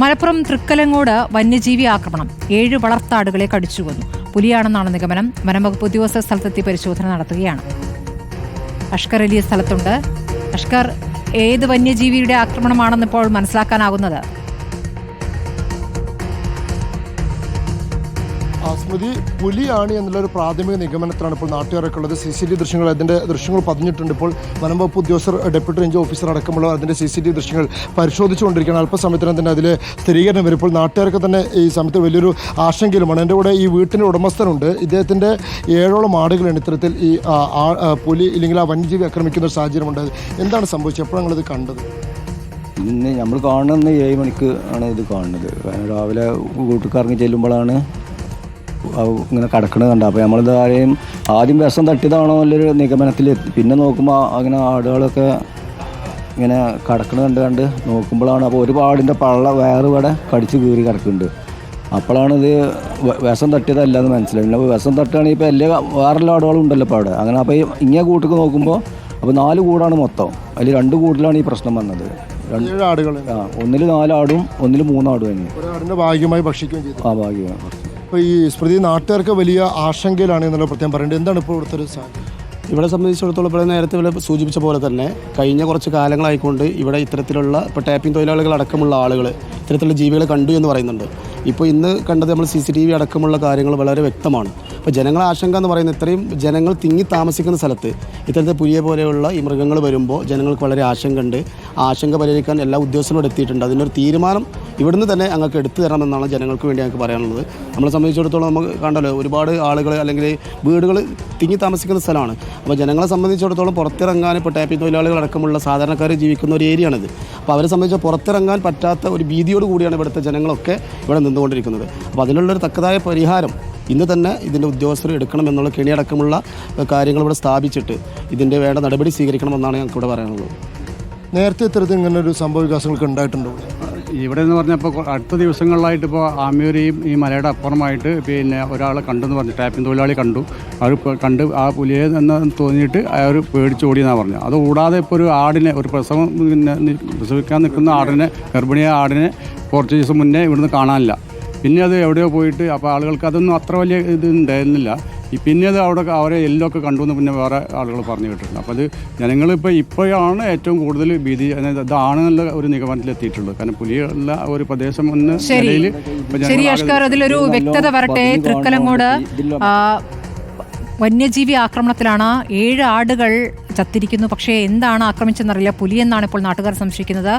മലപ്പുറം തൃക്കലങ്ങോട് വന്യജീവി ആക്രമണം. ഏഴ് വളർത്താടുകളെ കടിച്ചുകൊന്നു. പുലിയാണെന്നാണ് നിഗമനം. വനംവകുപ്പ് ഉദ്യോഗസ്ഥ സ്ഥലത്തെത്തി പരിശോധന നടത്തുകയാണ്. അഷ്കർ അലി സ്ഥലത്തുണ്ട്. അഷ്കർ ഏത് വന്യജീവിയുടെ ആക്രമണമാണെന്ന് ഇപ്പോൾ മനസ്സിലാക്കാനാകുന്നത്? സ്മൃതി പുലിയാണ് എന്നുള്ളൊരു പ്രാഥമിക നിഗമനത്തിലാണ് ഇപ്പോൾ നാട്ടുകാരൊക്കെ ഉള്ളത്. സി സി ടി ദൃശ്യങ്ങൾ അതിന്റെ ദൃശ്യങ്ങൾ പതിഞ്ഞിട്ടുണ്ട് ഇപ്പോൾ. വനം വകുപ്പ് ഉദ്യോഗസ്ഥർ ഡെപ്യൂട്ടി റേഞ്ച് ഓഫീസർ അടക്കമുള്ള അതിന്റെ സി സി ടി ദൃശ്യങ്ങൾ പരിശോധിച്ചുകൊണ്ടിരിക്കുകയാണ്. അല്പസമയത്തിനും തന്നെ അതിൽ സ്ഥിരീകരണം വരും. ഇപ്പോൾ നാട്ടുകാർക്ക് തന്നെ ഈ സമയത്ത് വലിയൊരു ആശങ്കയിലുമാണ്. എന്റെ കൂടെ ഈ വീട്ടിന്റെ ഉടമസ്ഥനുണ്ട്. ഇദ്ദേഹത്തിന്റെ ഏഴോളം ആടുകളാണ് ഇത്തരത്തിൽ ഈ പുലി ഇല്ലെങ്കിൽ ആ വന്യജീവി ആക്രമിക്കുന്ന ഒരു സാഹചര്യമുണ്ടായത് എന്താണ് സംഭവിച്ചത്? എപ്പോഴാണ് നിങ്ങളിത് കണ്ടത്? ഇന്ന് നമ്മൾ കാണുന്ന ഏഴ് മണിക്ക് ആണ് ഇത് കാണുന്നത്. രാവിലെ കൂട്ടുകാർക്ക് ചെല്ലുമ്പോഴാണ് ഇങ്ങനെ കിടക്കണത് കണ്ട. അപ്പോൾ നമ്മളിത് ആരെയും ആദ്യം വിഷം തട്ടിയതാണോ നല്ലൊരു നിഗമനത്തിൽ പിന്നെ നോക്കുമ്പോൾ അങ്ങനെ ആടുകളൊക്കെ ഇങ്ങനെ കിടക്കണത് കണ്ട് കണ്ട് നോക്കുമ്പോഴാണ് അപ്പോൾ ഒരു പാടിന്റെ പള്ള വേറെ ഇവിടെ കടിച്ച് കീറി കിടക്കുന്നുണ്ട്. അപ്പോഴാണ് ഇത് വിഷം തട്ടിയതല്ല എന്ന് മനസ്സിലായി. അപ്പോൾ വിഷം തട്ടുകയാണെങ്കിൽ ഇപ്പോൾ എല്ലാ വേറെല്ലാം ആടുകളും ഉണ്ടല്ലോ ഇപ്പോൾ അവിടെ. അങ്ങനെ അപ്പോൾ ഈ ഇങ്ങനെ കൂട്ടൊക്കെ നോക്കുമ്പോൾ അപ്പോൾ നാല് കൂടാണ് മൊത്തം. അതിൽ രണ്ട് കൂട്ടിലാണ് ഈ പ്രശ്നം വന്നത്. ആടുകൾ ആ ഒന്നിൽ നാലാടും ഒന്നിൽ മൂന്നാടും ഒരാടിന്റെ ഭാഗ്യമായി ഭക്ഷിക്കുകയും ചെയ്തു. ആ ഭാഗ്യം അപ്പോൾ ഈ സ്മൃതി നാട്ടുകാർക്ക് വലിയ ആശങ്കയിലാണ് എന്നുള്ള പ്രത്യേകം പറയേണ്ടത് എന്താണ് ഇപ്പോൾ ഇവിടുത്തെ ഒരു സാധ്യത ഇവിടെ സംബന്ധിച്ചിടത്തോളം ഇവിടെ നേരത്തെ ഇവിടെ സൂചിപ്പിച്ച പോലെ തന്നെ കഴിഞ്ഞ കുറച്ച് കാലങ്ങളായിക്കൊണ്ട് ഇവിടെ ഇത്തരത്തിലുള്ള ഇപ്പോൾ ടാപ്പിംഗ് തൊഴിലാളികൾ അടക്കമുള്ള ആളുകൾ ഇത്തരത്തിലുള്ള ജീവികളെ കണ്ടു എന്ന് പറയുന്നുണ്ട്. ഇപ്പോൾ ഇന്ന് കണ്ടത് നമ്മൾ സി സി ടി വി അടക്കമുള്ള കാര്യങ്ങൾ വളരെ വ്യക്തമാണ്. അപ്പോൾ ജനങ്ങളെ ആശങ്ക എന്ന് പറയുന്നത് ഇത്രയും ജനങ്ങൾ തിങ്ങി താമസിക്കുന്ന സ്ഥലത്ത് ഇത്തരത്തെ പുലിയെ പോലെയുള്ള ഈ മൃഗങ്ങൾ വരുമ്പോൾ ജനങ്ങൾക്ക് വളരെ ആശങ്ക ഉണ്ട് ആശങ്ക പരിഹരിക്കാൻ എല്ലാ ഉദ്യോഗസ്ഥരോട് എത്തിയിട്ടുണ്ട്. അതിനൊരു തീരുമാനം ഇവിടുന്ന് തന്നെ ഞങ്ങൾക്ക് എടുത്തു തരണമെന്നാണ് ജനങ്ങൾക്ക് വേണ്ടി ഞങ്ങൾക്ക് പറയാനുള്ളത്. നമ്മളെ സംബന്ധിച്ചിടത്തോളം നമുക്ക് കണ്ടല്ലോ ഒരുപാട് ആളുകൾ അല്ലെങ്കിൽ വീടുകൾ തിങ്ങി താമസിക്കുന്ന സ്ഥലമാണ്. അപ്പോൾ ജനങ്ങളെ സംബന്ധിച്ചിടത്തോളം പുറത്തിറങ്ങാൻ ഇപ്പോൾ ടാപ്പി തൊഴിലാളികൾ അടക്കമുള്ള സാധാരണക്കാർ ജീവിക്കുന്ന ഒരു ഏരിയയാണിത്. അപ്പോൾ അവരെ സംബന്ധിച്ച് പുറത്തിറങ്ങാൻ പറ്റാത്ത ഒരു ഭീതിയോട് കൂടിയാണ് ഇവിടുത്തെ ജനങ്ങളൊക്കെ ഇവിടെ നിന്നുകൊണ്ടിരിക്കുന്നത്. അപ്പോൾ അതിനുള്ളൊരു തക്കതായ പരിഹാരം ഇന്ന് തന്നെ ഇതിന്റെ ഉദ്യോഗസ്ഥർ എടുക്കണം എന്നുള്ള കെണിയടക്കമുള്ള കാര്യങ്ങൾ ഇവിടെ സ്ഥാപിച്ചിട്ട് ഇതിന്റെ വേണ്ട നടപടി സ്വീകരിക്കണമെന്നാണ് ഞങ്ങൾക്ക് ഇവിടെ പറയാനുള്ളത്. നേരത്തെ ഇത്തരത്തിൽ ഇങ്ങനെ ഒരു സംഭവ വികാസങ്ങൾക്ക് ഉണ്ടായിട്ടുണ്ടോ? ഇവിടെ? എന്ന് പറഞ്ഞപ്പോൾ അടുത്ത ദിവസങ്ങളിലായിട്ട് ഇപ്പോൾ ആമയൂരെയും ഈ മലയുടെ അപ്പുറമായിട്ട് പിന്നെ ഒരാളെ കണ്ടെന്ന് പറഞ്ഞു. ടാപ്പിംഗ് തൊഴിലാളി കണ്ടു. അവർ കണ്ട് ആ പുലിയെ എന്ന് തോന്നിയിട്ട് അവർ പേടിച്ചോടിയെന്നാണ് പറഞ്ഞു അത് കൂടാതെ ഇപ്പോൾ ഒരു ആടിനെ ഒരു പ്രസവം പിന്നെ പ്രസവിക്കാൻ നിൽക്കുന്ന ആടിനെ ഗർഭിണിയായ ആടിനെ കുറച്ച് ദിവസം മുന്നേ ഇവിടുന്ന് കാണാനില്ല. പിന്നെ അത് എവിടെയോ പോയിട്ട് അപ്പോൾ ആളുകൾക്ക് അതൊന്നും അത്ര വലിയ ഇത് ഉണ്ടായിരുന്നില്ല. ഈ പിന്നെ അത് അവിടെ അവരെ എല്ലൊക്കെ കണ്ടു എന്ന് പിന്നെ വേറെ ആളുകൾ പറഞ്ഞു കേട്ടിട്ടുണ്ട്. അപ്പോൾ അത് ജനങ്ങളിപ്പോൾ ഇപ്പോഴാണ് ഏറ്റവും കൂടുതൽ ഭീതി അതായത് ഇതാണെന്നുള്ള ഒരു നിഗമനത്തിൽ എത്തിയിട്ടുള്ളത്. കാരണം പുലിയുള്ള ഒരു പ്രദേശം എന്ന ശരി. നിലയിൽ അതിലൊരു വ്യക്തത വരട്ടെ. തൃക്കലങ്ങോട് വന്യജീവി ആക്രമണത്തിലാണ് ഏഴ് ആടുകൾ ചത്തിരിക്കുന്നു. പക്ഷേ എന്താണ് ആക്രമിച്ചെന്നറിയില്ല. പുലിയെന്നാണ് ഇപ്പോൾ നാട്ടുകാർ സംശയിക്കുന്നത്.